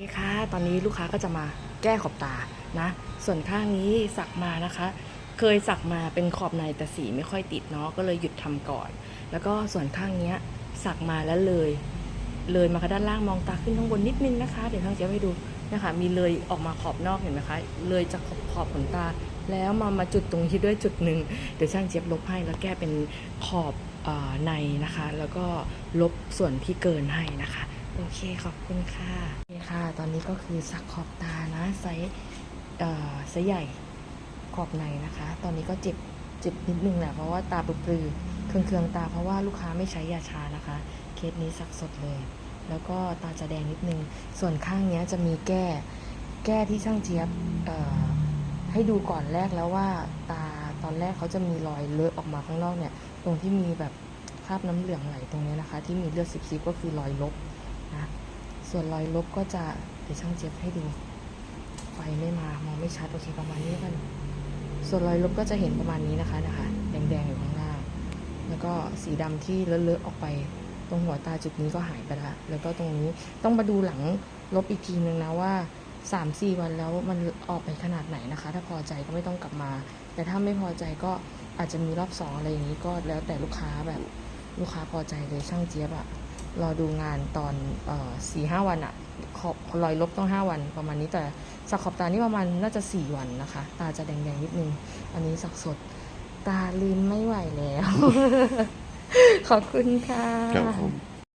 นี่ค่ะ ตอนนี้ลูกค้าก็จะมาแก้ขอบตานะ ส่วนข้างนี้สักมานะคะ เคยสักมาเป็นขอบในแต่สีไม่ค่อยติดเนาะ ก็เลยหยุดทำก่อน แล้วก็ส่วนข้างเนี้ยสักมาแล้วเลย เลยมาก็ด้านล่างมองตาขึ้นข้างบนนิดนึงนะคะ เดี๋ยวทางเจ๊ยบให้ดูนะคะ มีเลยออกมาขอบนอกเห็นไหมคะ เลยจากขอบขอบขนตา แล้วมามาจุดตรงนี้ด้วยจุดหนึ่งเดี๋ยวช่างเจี๊ยบลบให้แล้วแก้เป็นขอบอในนะคะ แล้วก็ลบส่วนที่เกินให้นะคะ โอเคขอบคุณค่ะนี่ค่ะ ตอนนี้ก็คือสักขอบตานะไซส์เอ่อไซส์ใหญ่ขอบในนะคะ ตอนนี้ก็เจ็บเจ็บนิดนึงแหละเพราะว่าตาปลือๆเคืองๆตาเพราะว่าลูกค้าไม่ใช้ยาชานะคะ เคสนี้สักสดเลย แล้วก็ตาจะแดงนิดนึง ส่วนข้างเนี้ยจะมีแก้ แก้ที่ช่างเจี๊ยบเอ่อให้ดูก่อนแรกแล้วว่าตาตอนแรกเขาจะมีรอยเลอะออกมาข้างนอกเนี่ย ตรงที่มีแบบคราบน้ำเหลืองไหลตรงเนี้ยนะคะ ที่มีเลือดซิบๆก็คือรอยลบ ส่วนรอยลบก็จะเดี๋ยวช่างเจี๊ยบให้ดู ไฟไม่มามองไม่ชัด โอเคประมาณนี้กัน ส่วนรอยลบก็จะเห็นประมาณนี้นะคะนะคะ แดงๆอยู่ข้างล่าง แล้วก็สีดำที่เลอะๆออกไป ตรงหัวตาจุดนี้ก็หายไปละ แล้วก็ตรงนี้ต้องมาดูหลังลบอีกทีนึงนะว่าสามสี่วันแล้วมันออกไปขนาดไหนนะคะ ถ้าพอใจก็ไม่ต้องกลับมา แต่ถ้าไม่พอใจก็อาจจะมีรอบสองอะไรอย่างนี้ก็แล้วแต่ลูกค้าแบบลูกค้าพอใจเลยช่างเจี๊ยบอะ รอดูงานตอนสี่ห้าวันอะขอบรอยลบต้องห้าวันประมาณนี้แต่สักขอบตานี่ประมาณน่าจะสี่วันนะคะ ตาจะแดงๆนิดนึง อันนี้สักสด ตาลืมไม่ไหวแล้ว ขอบคุณค่ะ